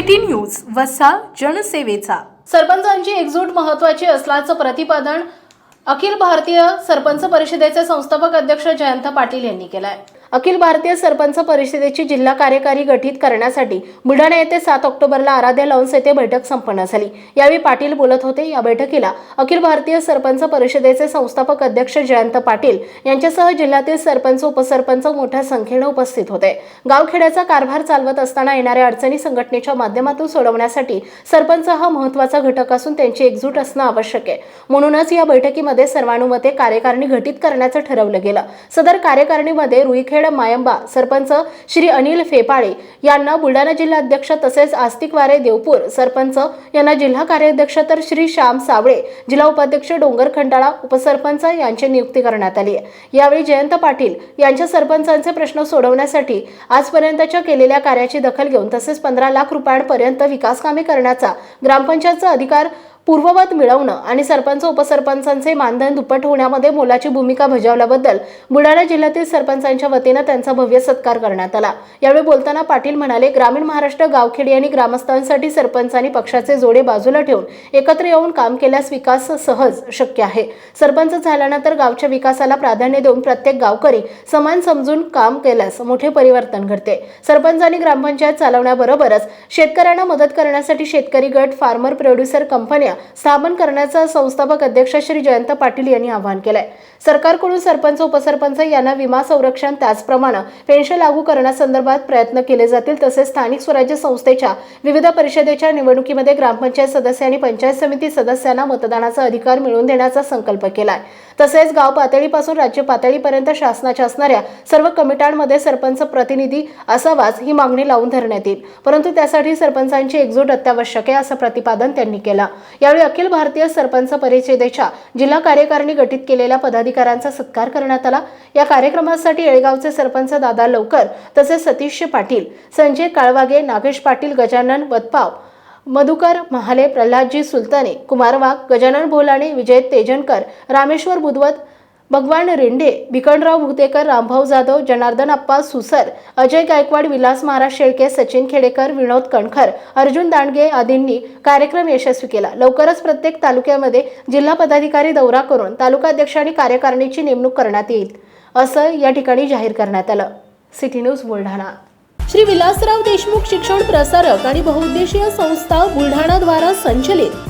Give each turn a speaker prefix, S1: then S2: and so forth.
S1: City news वसा जनसेवेचा.
S2: सरपंचांची एकजूट महत्वाची असल्याचं प्रतिपादन अखिल भारतीय सरपंच परिषदेचे संस्थापक अध्यक्ष जयंत पाटील यांनी केलं आहे अखिल भारतीय सरपंच परिषदेची जिल्हा कार्यकारी गठीत करण्यासाठी बुलढाणा येथे सात ऑक्टोबरला आराध्या लावून येथे बैठक संपन्न झाली. यावेळी पाटील बोलत होते. या बैठकीला अखिल भारतीय सरपंच परिषदेचे संस्थापक अध्यक्ष जयंत पाटील यांच्यासह जिल्ह्यातील सरपंच उपसरपंच मोठ्या संख्येने उपस्थित होते. गावखेड्याचा कारभार चालवत असताना येणाऱ्या अडचणी संघटनेच्या माध्यमातून सोडवण्यासाठी सरपंच हा महत्त्वाचा घटक असून त्यांची एकजूट असणं आवश्यक आहे. म्हणूनच या बैठकीमध्ये सर्वानुमते कार्यकारिणी घटित करण्याचं ठरवलं गेलं. सदर कार्यकारिणीमध्ये रुईखेड मायंबा सरपंच श्री अनिल फेपाळे यांना बुलढाणा जिल्हा अध्यक्ष तसेच आस्तिकवारे देवपूर सरपंच यांना जिल्हा कार्याध्यक्ष तर श्री श्याम सावळे जिल्हा उपाध्यक्ष डोंगर खंडाळा उपसरपंच यांची नियुक्ती करण्यात आली आहे. यावेळी जयंत पाटील यांच्या सरपंचांचे प्रश्न सोडवण्यासाठी आजपर्यंतच्या केलेल्या कार्याची दखल घेऊन तसेच पंधरा लाख रुपयांपर्यंत विकास कामे करण्याचा ग्रामपंचायतचा अधिकार पूर्ववत मिळवणं आणि सरपंच उपसरपंचांचे मानधन दुप्पट होण्यामध्ये मोलाची भूमिका बजावल्याबद्दल बुलढाणा जिल्ह्यातील सरपंचांच्या वतीनं त्यांचा भव्य सत्कार करण्यात आला. यावेळी बोलताना पाटील म्हणाले ग्रामीण महाराष्ट्र गावखेडी आणि ग्रामस्थांसाठी सरपंचांनी पक्षाचे जोडे बाजूला ठेवून एकत्र येऊन काम केल्यास विकास सहज शक्य आहे. सरपंच झाल्यानंतर गावच्या विकासाला प्राधान्य देऊन प्रत्येक गावकरी समान समजून काम केल्यास मोठे परिवर्तन घडते. सरपंच आणि ग्रामपंचायत चालवण्याबरोबरच शेतकऱ्यांना मदत करण्यासाठी शेतकरी गट फार्मर प्रोड्युसर कंपन्या स्थापन करण्याचं संस्थापक अध्यक्ष श्री जयंत पाटील यांनी आवाहन केलंय. सरकारकडून सरपंच उपसरपंच यांना विमा संरक्षण त्याचप्रमाणे पेन्शन लागू करण्यासंदर्भात प्रयत्न केले जातील तसेच स्थानिक स्वराज्य संस्थेच्या विविध परिषदेच्या निवडणुकीमध्ये ग्रामपंचायत सदस्य आणि पंचायत समिती सदस्यांना मतदानाचा अधिकार मिळवून देण्याचा संकल्प केलाय. तसेच गाव पातळीपासून राज्य पातळीपर्यंत शासनाच्या असणाऱ्या सर्व कमिटांमध्ये सरपंच प्रतिनिधी असावाच ही मागणी लावून धरण्यात येईल. परंतु त्यासाठी सरपंचांची एकजूट अत्यावश्यक आहे असं प्रतिपादन त्यांनी केलं. यावेळी अखिल भारतीय सरपंच परिषदेच्या जिल्हा कार्यकारिणी गठीत केलेल्या पदाधिकाऱ्यांचा सत्कार करण्यात आला. या कार्यक्रमासाठी येळगावचे सरपंच दादा लवकर तसेच सतीश पाटील संजय काळवागे नागेश पाटील गजानन वतपाव मधुकर महाले प्रल्हादजी सुलताने कुमार वाघ गजानन भोलाणे विजय तेजनकर रामेश्वर बुधवत भगवान रेंडे भिकणराव भुतेकर रामभाऊ जाधव जनार्दन अप्पा सुसर अजय गायकवाड विलास महाराज शेळके सचिन खेडेकर विनोद कणखर अर्जुन दांडगे आदींनी कार्यक्रम यशस्वी केला. लवकरच प्रत्येक तालुक्यामध्ये जिल्हा पदाधिकारी दौरा करून तालुकाध्यक्ष आणि कार्यकारिणीची नेमणूक करण्यात येईल असं या ठिकाणी जाहीर करण्यात आलं. City news Buldhana. Shri Vilasrao Deshmukh शिक्षण प्रसारक आणि बहुउद्देशीय संस्था बुलढाणाद्वारा संचलित